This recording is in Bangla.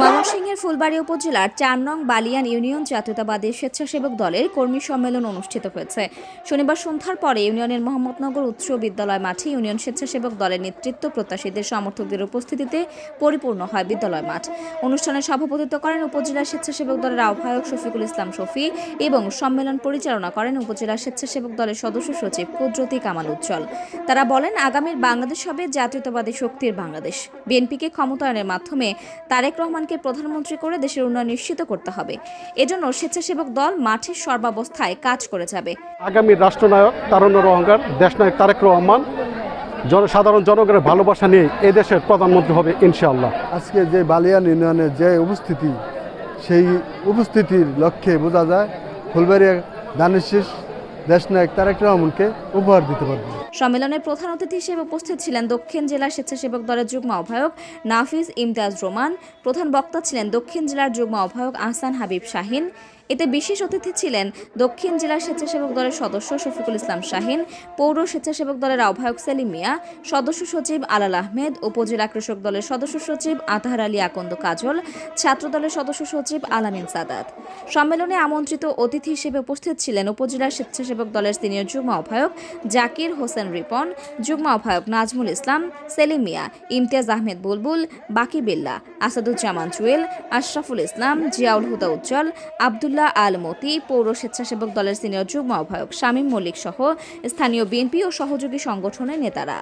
ময়মনসিংহের ফুলবাড়ী উপজেলার চার নং বালিয়ান ইউনিয়ন জাতীয়তাবাদী স্বেচ্ছাসেবক দলের কর্মী সম্মেলন অনুষ্ঠিত হয়েছে। শনিবার সন্ধ্যার পরে ইউনিয়নের মোহাম্মদনগর উচ্চ বিদ্যালয় মাঠে ইউনিয়ন স্বেচ্ছাসেবক দলের নেতৃত্ব প্রত্যাশীদের সমর্থকদের উপস্থিতিতে পরিপূর্ণ হয় বিদ্যালয় মাঠ। অনুষ্ঠানে সভাপতিত্ব করেন উপজেলা স্বেচ্ছাসেবক দলের আহ্বায়ক শফিকুল ইসলাম শফি এবং সম্মেলন পরিচালনা করেন উপজেলা স্বেচ্ছাসেবক দলের সদস্য সচিব কুদরতি কামাল উজ্জ্বল। তারা বলেন, আগামীর বাংলাদেশ হবে জাতীয়তাবাদী শক্তির বাংলাদেশ। বিএনপিকে ক্ষমতায়নের মাধ্যমে তারেক রহমানকে প্রধানমন্ত্রী করে দেশের উন্নয়ন নিশ্চিত করতে হবে। এজন্য স্বেচ্ছাসেবক দল মাঠের সর্বাবস্থায় কাজ করে যাবে। আগামী রাষ্ট্রনায়ক তারুণ্যের অহংকার দেশনায়ক তারেক রহমান জন সাধারণ জনগণের ভালোবাসা নিয়ে এই দেশের প্রধানমন্ত্রী হবে ইনশাআল্লাহ। আজকে যে বালিয়ান ইউনিয়নের যে উপস্থিতি সেই উপস্থিতির লক্ষ্যে বোঝা যায় ফুলবাড়িয়া দানের শেষ দেশনায়ক তারেক রহমানকে উপহার দিতে পারবে। সম্মেলনের প্রধান অতিথি হিসেবে উপস্থিত ছিলেন দক্ষিণ জেলা স্বেচ্ছাসেবক দলের যুগ্ম আহ্বায়ক নাফিজ ইমতিয়াজ রোমান, প্রধান বক্তা ছিলেন দক্ষিণ জেলার যুগ্ম আহ্বায়ক আহসান হাবিব শাহিন, এতে বিশেষ অতিথি ছিলেন দক্ষিণ জেলা স্বেচ্ছাসেবক দলের সদস্য শফিকুল ইসলাম শাহিন, পৌর স্বেচ্ছাসেবক দলের আহ্বায়ক সেলিম মিয়া, সদস্য সচিব আলাল আহমেদ, উপজেলা কৃষক দলের সদস্য সচিব আতাহার আলী আকন্দ কাজল, ছাত্র দলের সদস্য সচিব আলামিন সাদাত। সম্মেলনে আমন্ত্রিত অতিথি হিসেবে উপস্থিত ছিলেন উপজেলা স্বেচ্ছাসেবক দলের সিনিয়র যুগ্ম আহ্বায়ক জাকির হোসেন রিপন, যুগ্ম আহ্বায়ক নাজমুল ইসলাম, সেলিম মিয়া, ইমতিয়াজ আহমেদ বুলবুল, বাকি বিল্লা, আসাদুজ্জামান জুয়েল আশরাফুল ইসলাম, জিয়াউল হুদা উজ্জ্বল, আবদুল্লাহ আল মতি, পৌর স্বেচ্ছাসেবক দলের সিনিয়র যুগ্ম আহ্বায়ক শামীম মল্লিক সহ স্থানীয় বিএনপি ও সহযোগী সংগঠনের নেতারা।